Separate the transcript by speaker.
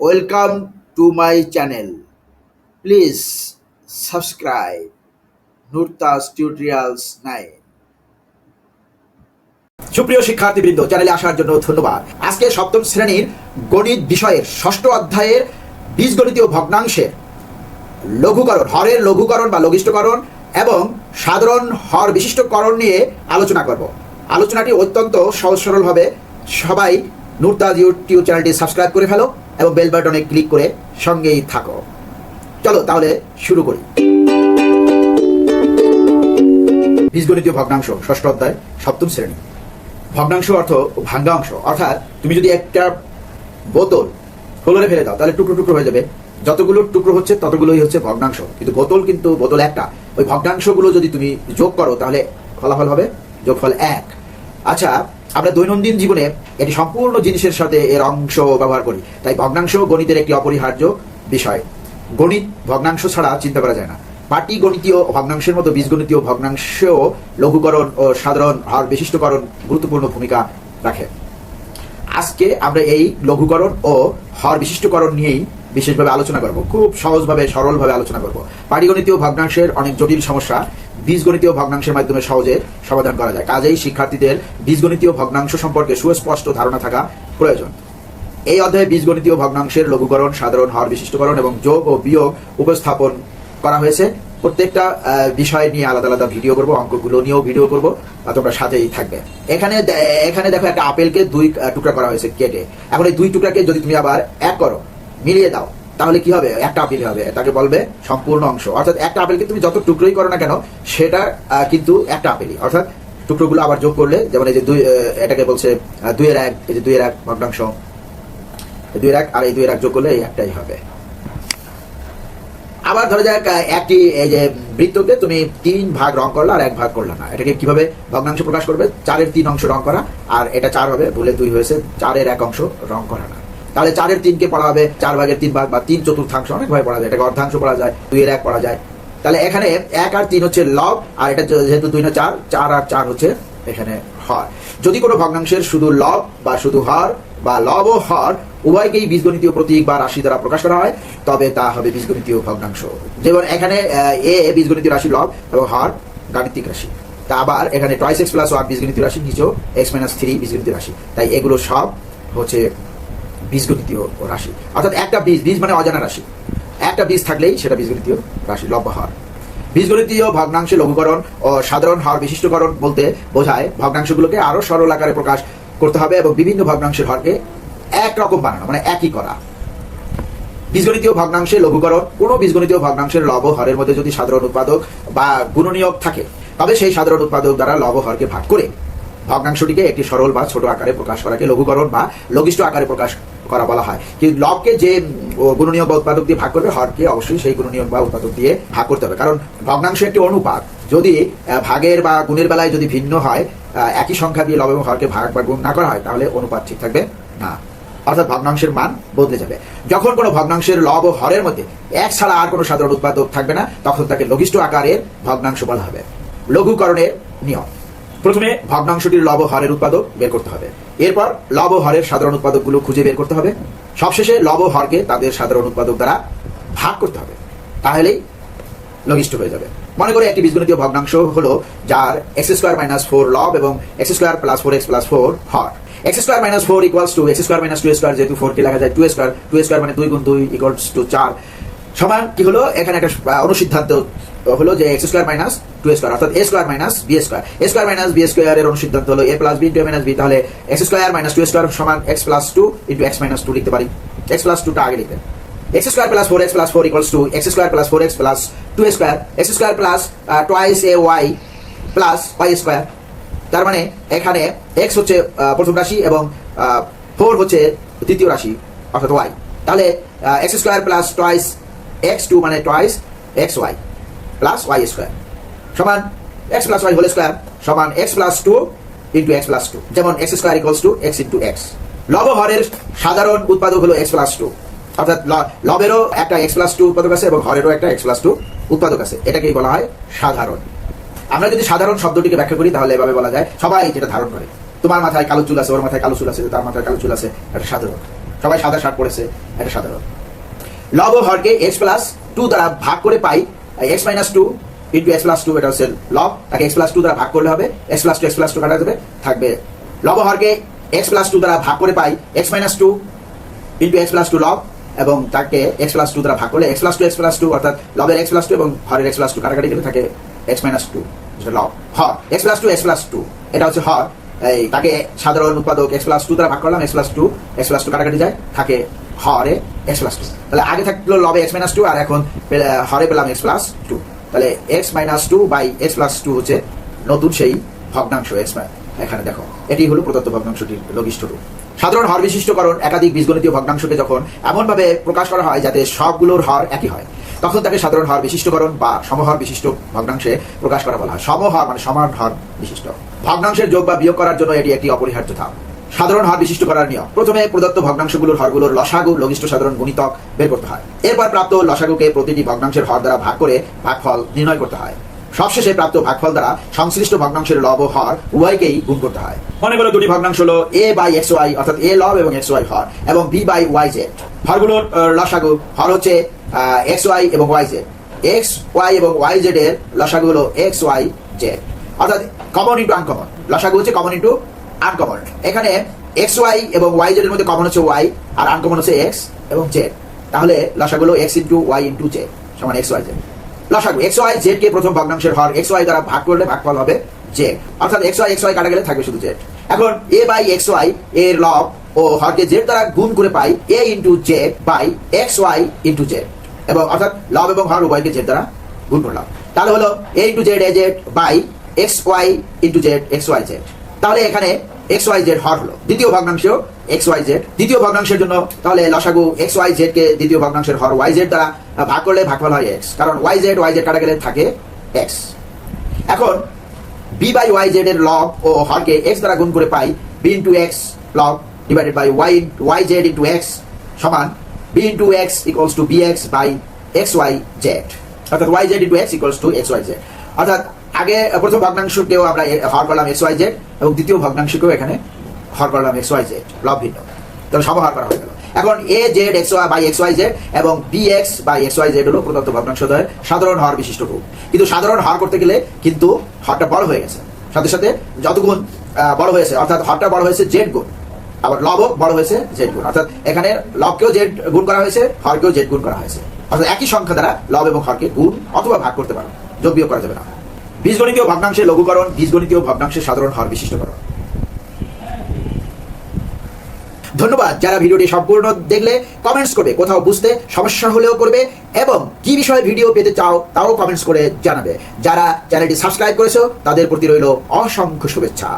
Speaker 1: Welcome to my channel please subscribe Nurtas tutorials nine সুপ্রিয় শিক্ষার্থীবৃন্দ চ্যানেলে আসার জন্য ধন্যবাদ। আজকে সপ্তম শ্রেণির গণিত বিষয়ের ষষ্ঠ অধ্যায়ের বীজগণিতীয় ভগ্নাংশের লঘুকরণ, হরের লঘুকরণ বা লঘিষ্ঠকরণ এবং সাধারণ হর বিশিষ্টকরণ নিয়ে আলোচনা করব। আলোচনাটি অত্যন্ত সহজ সরলভাবে সবাই নুরতাজ ইউটিউব চ্যানেলটি সাবস্ক্রাইব করে ফেলো। এবং বেল বাটনে ক্লিক করে সঙ্গেই থাকো। চলো তাহলে শুরু করি। বীজগণিতীয় ভগ্নাংশ, ষষ্ঠ অধ্যায়, সপ্তম শ্রেণি। ভগ্নাংশ অর্থ ভাঙ্গা অংশ। অর্থাৎ তুমি যদি একটা বোতল ফ্লোরে ফেলে দাও, তাহলে টুকরো টুকরো হয়ে যাবে। যতগুলো টুকরো হচ্ছে, ততগুলোই হচ্ছে ভগ্নাংশ। কিন্তু বোতল কিন্তু, বোতল একটা। ওই ভগ্নাংশগুলো যদি তুমি যোগ করো, তাহলে ফলাফল হবে যোগফল এক। আচ্ছা আমরা দৈনন্দিন জীবনে এটি সম্পূর্ণ জিনিসের সাথে এর অংশ ব্যবহার করি। তাই ভগ্নাংশ গণিতের একটি অপরিহার্য বিষয়। গণিত ভগ্নাংশ ছাড়া চিন্তা করা যায় না। পাটি গণিতীয় ভগ্নাংশের মতো বীজগণিতীয় ভগ্নাংশেও লঘুকরণ ও সাধারণ হার বিশিষ্টকরণ গুরুত্বপূর্ণ ভূমিকা রাখে। আজকে আমরা এই লঘুকরণ ও হর বিশিষ্টকরণ নিয়েই বিশেষভাবে আলোচনা করব। খুব সহজভাবে, সরলভাবে আলোচনা করব। পাটিগণিতীয় ভগ্নাংশের অনেক জটিল সমস্যা বীজগণিতীয় ভগ্নাংশের মাধ্যমে সহজে সমাধান করা যায়। কাজেই শিক্ষার্থীদের বীজগণিতীয় ভগ্নাংশ সম্পর্কে সুস্পষ্ট ধারণা থাকা প্রয়োজন। এই অধ্যায়ে বীজগণিতীয় ভগ্নাংশের লঘুকরণ, সাধারণ হর বিশিষ্টকরণ এবং যোগ ও বিয়োগ উপস্থাপন করা হয়েছে। প্রত্যেকটা বিষয় নিয়ে আলাদা আলাদা ভিডিও করব, অঙ্কগুলো নিয়েও ভিডিও করব তোমরা সাথেই থাকবে। এখানে এখানে দেখো একটা আপেলকে দুই টুকরা করা হয়েছে কেটে। এখন এই দুই টুকরাকে যদি তুমি আবার এক করো, মিলিয়ে দাও। তাহলে কি হবে? একটা আপেল হবে। তাকে বলবে সম্পূর্ণ অংশ। অর্থাৎ একটা আপেলকে তুমি যত টুকরোই করো না কেন সেটা কিন্তু একটা আপেলই অর্থাৎ টুকরোগুলো আবার যোগ করলে, যেমন এই যে দুই এটাকে বলছে দুইয়ের এক, এই যে দুইয়ের এক ভগ্নাংশ। দুইয়ের এক আর এই দুইয়ের এক যোগ করলে এই একটাই হবে। আবার ধরা যাক একটি, এই যে বৃত্তকে তুমি তিন ভাগ রং করলা আর এক ভাগ করলা না। এটাকে কীভাবে ভগ্নাংশ প্রকাশ করবে? চারের তিন অংশ রং করা, আর এটা চার হবে, ভুলে দুই হয়েছে, চারের এক অংশ রং করা না। তাহলে চারের তিনকে পড়া হবে, চার ভাগের তিন ভাগ বা তিন চতুর্থাংশ অনেকভাবে পড়া যায়, এটাকে অর্ধাংশ পড়া যায়, দুইয়ের এক পড়া যায়। তাহলে এখানে এক আর তিন হচ্ছে লব আর এটা যেহেতু দুই না চার চার আর চার হচ্ছে এখানে হর। যদি কোনো ভগ্নাংশের শুধু লব বা শুধু হর বা লব ও হর, উভয়কেই বীজগণিতীয় প্রতীক বা রাশি দ্বারা প্রকাশ করা হয়, তবে তা হবে বীজগণিতীয় ভগ্নাংশ। যেমন এখানে এ বীজগণিতীয় রাশি লব এবং হর গাণিতিক রাশি। তা আবার এখানে টয়েস এক্স প্লাস ওয়ান বীজগণিতীয় রাশি নিচেও এক্স মাইনাস থ্রি বীজগণিতীয় রাশি। তাই এগুলো সব হচ্ছে বীজগণিতীয় রাশি। অর্থাৎ একটা বীজ বীজ মানে অজানা রাশি। একটা বীজ থাকলেই সেটা বীজগণিতীয় রাশি লব বা হর বীজগণিতীয় ভগ্নাংশে লঘুকরণ ও সাধারণ হর বিশিষ্টকরণ বলতে বোঝায় ভগ্নাংশগুলোকে আরও সরল আকারে প্রকাশ করতে হবে এবং বিভিন্ন ভগ্নাংশের হরকে একরকম বানানো মানে একই করা। বীজগণিতীয় ভগ্নাংশে লঘুকরণ, কোনো বীজগণিতীয় ভগ্নাংশের লব হরের মধ্যে যদি সাধারণ উৎপাদক বা গুণনীয়ক থাকে, তবে সেই সাধারণ উৎপাদক দ্বারা লব হরকে ভাগ করে ভগ্নাংশটিকে একটি সরল বা ছোট আকারে প্রকাশ করাকে লঘুকরণ বা লঘিষ্ঠ আকারে প্রকাশ করা বলা হয়। কিন্তু লবকে যে গুণনীয়ক বা উৎপাদক দিয়ে ভাগ করবে, হরকে অবশ্যই সেই গুণনীয়ক বা উৎপাদক দিয়ে ভাগ করতে হবে। কারণ ভগ্নাংশ একটি অনুপাত। যদি ভাগের বা গুণের বেলায় যদি ভিন্ন হয় একই সংখ্যা দিয়ে লব এবং হরকে ভাগ বা গুণ না করা হয়, তাহলে অনুপাত ঠিক থাকবে না। অর্থাৎ ভগ্নাংশের মান বদলে যাবে। যখন কোনো ভগ্নাংশের লব ও হরের মধ্যে এক ছাড়া আর কোনো সাধারণ উৎপাদক থাকবে না, তখন তাকে লঘিষ্ঠ আকারের ভগ্নাংশ বলা হবে। লঘুকরণের নিয়ম। প্রথমে ভগ্নাংশটির লব হরের উৎপাদক বের করতে হবে। এরপর লব হরের সাধারণ উৎপাদকগুলো খুঁজে বের করতে হবে। সবশেষে লব হরকে তাদের সাধারণ উৎপাদক দ্বারা ভাগ করতে হবে। তাহলেই লঘিষ্ঠ হয়ে যাবে। মনে করে একটি বীজগণিতীয় ভগ্নাংশ হলো যার এক্স স্কোয়ার মাইনাস ফোর লব এবং x square plus four x plus four Har. X square minus four equals to x square minus two square যেহেতু ফোর কে লেখা যায় টু স্কোয়ার টু স্কোয়ার মানে দুই গুণ দুই ইকুয়ালস টু চার। সমান কি হলো? এখানে একটা অনুসিদ্ধান্ত হলো যে x square minus two square অর্থাৎ A square minus B square. A square minus B square এর অনুসিদ্ধান্ত হলো A plus B into minus B তাহলে x square minus two square সমান x plus two into x minus two লিখতে পারি। X plus টুটা আগে লিখতে x square plus 4x plus 4 equals to x square plus 4x plus 2 square x square plus uh, twice a y plus y square তার মানে এখানে x হচ্ছে প্রথম রাশি এবং ফোর হচ্ছে তৃতীয় রাশি অর্থাৎ y তাহলে x square plus twice x two মানে twice x y plus y square সমান x plus y whole square সমান x plus two into x plus two যেমন x square equals to x into x লব হরের সাধারণ উৎপাদক হলো x plus two অর্থাৎ লবেরও একটা এক্স প্লাস টু উৎপাদক আছে এবং হরেরও একটা এক্স প্লাস টু উৎপাদক আছে। এটাকেই বলা হয় সাধারণ। আমরা যদি সাধারণ শব্দটিকে ব্যাখ্যা করি, তাহলে এভাবে বলা যায়, সবাই যেটা ধারণ করে। তোমার মাথায় কালো চুল আছে, ওর মাথায় কালো চুল আছে, তার মাথায় কালো চুল আছে, এটা সাধারণ। সবাই সাদা শার্ট পরেছে, এটা সাধারণ। লব হরকে এক্স প্লাস টু দ্বারা ভাগ করে পাই x minus two into x plus two এটা হচ্ছে লব তাকে এক্স প্লাস টু দ্বারা ভাগ করলে হবে x plus two x plus two কাটা যাবে থাকবে লব হরকে এক্স প্লাস টু দ্বারা ভাগ করে পাই x minus two into x plus two লব এবং তাকে এক্স প্লাস টু দ্বারা ভাগ করলে x plus two x plus two অর্থাৎ লবের এক্স প্লাস টু এবং হরের এক্স প্লাস টু কাটাকাটি গেলে থাকে এক্স মাইনাস টু লব হর x plus two x plus two এটা হচ্ছে হর এই তাকে সাধারণ উৎপাদক এক্স প্লাস টু দ্বারা ভাগ করলাম x plus two x plus two কাটাকাটি যায় থাকে হরে এক্স প্লাস টু তাহলে আগে থাকল লবে এক্স মাইনাস টু আর এখন হরে পেলাম এক্স প্লাস টু তাহলে x minus two by x plus two হচ্ছে নতুন সেই ভগ্নাংশ এক্স এখানে দেখো, এটি হলো প্রদত্ত ভগ্নাংশটির রূপ। সাধারণ হর বিশিষ্টকরণ একাধিক বীজগণিতীয় ভগ্নাংশকে যখন এমনভাবে প্রকাশ করা হয় যাতে সবগুলোর হর একই হয়, তখন তাকে সাধারণ হর বিশিষ্টকরণ বা সমহর বিশিষ্ট ভগ্নাংশে প্রকাশ করা বলা হয়। সমহর মানে সমান হর বিশিষ্ট। ভগ্নাংশের যোগ বা বিয়োগ করার জন্য এটি একটি অপরিহার্য ধাপ। সাধারণ হার বিশিষ্ট করার নিয়ম। প্রথমে প্রদত্ত ভগ্নাংশগুলোর হরগুলোর লসাগু লঘিষ্ঠ সাধারণ গুণিতক বের করতে হয়। এরপর প্রাপ্ত লসাগুকে প্রতিটি ভগ্নাংশের হর দ্বারা ভাগ করে ভাগফল নির্ণয় করতে হয়। সবশেষে প্রাপ্ত ভাগফল দ্বারা সংশ্লিষ্ট ভগ্নাংশের লব হর উভয়কেই গুণ করতে হয়। মনে করো দুটি ভগ্নাংশ হলো এ বাই এক্স ওয়াই অর্থাৎ এ লব এবং এক্স ওয়াই হর, এবং বি বাই ওয়াই জেড হরগুলোর লসাগু হর হচ্ছে এক্স ওয়াই এবং ওয়াই জেড এক্স ওয়াই এবং ওয়াই জেড এর লসাগু হলো এক্স ওয়াই জেড অর্থাৎ কমন ইন্টু আনকমন লসাগু হচ্ছে কমন ইন্টু আনকমন এখানে এক্স ওয়াই এবং ওয়াই জেড এর মধ্যে কমন হচ্ছে ওয়াই আর আনকমন হচ্ছে এক্স এবং জেড তাহলে লসাগু হলো x into y into z সমান এক্স ওয়াই জেড লসাগু এক্স ওয়াই জেড কে প্রথম ভগ্নাংশের হর এক্স ওয়াই দ্বারা ভাগ করলে ভাগফল হবে জেড অর্থাৎ এক্স ওয়াই এক্স ওয়াই কাটা গেলে থাকবে শুধু জেড এখন এ বাই এক্স ওয়াই এর লব ও হরকে জেড দ্বারা গুণ করে পাই A into z by x y into z এবং অর্থাৎ লব এবং হর উভয়কে জেড দ্বারা গুণ করলাম। তাহলে হলো A into z A z by x y into z x y z তাহলে এখানে এক্স ওয়াই জেড হর হলো। দ্বিতীয় ভগ্নাংশ এক্স ওয়াই জেড দ্বিতীয় ভগ্নাংশের জন্য তাহলে লসাগু এক্স ওয়াই জেড কে দ্বিতীয় ভগ্নাংশের হর ওয়াই জেড দ্বারা ভাগ করলে ভাগফল হয় এক্স কারণ ওয়াই জেড ওয়াই জেড কাটা গেলে থাকে এক্স এখন বি বাই ওয়াই জেড এর লব ও হরকে এক্স দ্বারা গুণ করে পাই বি ইন্টু এক্স লব divided by y y z into x সমান B into x equals to B x by x y z অর্থাৎ y z into x equals to x y z অর্থাৎ আগে প্রথম ভগ্নাংশকেও আমরা হর করলাম এক্স ওয়াই জেড এবং দ্বিতীয় ভগ্নাংশকেও এখানে হর করলাম এক্স ওয়াই জেড লব ভিন্ন। তাহলে সমহার করা হয়ে গেল। এখন A z x y by x y z এবং B x by x y z হলো প্রদত্ত ভগ্নাংশদ্বয়ের সাধারণ হর বিশিষ্ট রূপ। কিন্তু সাধারণ হর করতে গেলে কিন্তু হরটা বড় হয়ে গেছে। সাথে সাথে যত গুণ আহ, বড় হয়েছে অর্থাৎ হরটা বড় হয়েছে জেড গুণ আবার লবও বড় হয়েছে জেড গুণ। অর্থাৎ এখানে লবকেও জেড গুণ করা হয়েছে হরকেও জেড গুণ করা হয়েছে। অর্থাৎ একই সংখ্যা দ্বারা লব এবং হরকে গুণ অথবা ভাগ করতে পারো যোগ বিয়োগ করা যাবে না। বীজগণিতীয় ভগ্নাংশের লঘুকরণ, বীজগণিতীয় ভগ্নাংশের সাধারণ হার বিশিষ্টকরণ। ধন্যবাদ যারা ভিডিওটি সম্পূর্ণ দেখলে। কমেন্টস করবে কোথাও বুঝতে সমস্যা হলেও করবে এবং কি বিষয়ে ভিডিও পেতে চাও তাও কমেন্টস করে জানাবে। যারা চ্যানেলটি সাবস্ক্রাইব করেছ, তাদের প্রতি রইল অসংখ্য শুভেচ্ছা।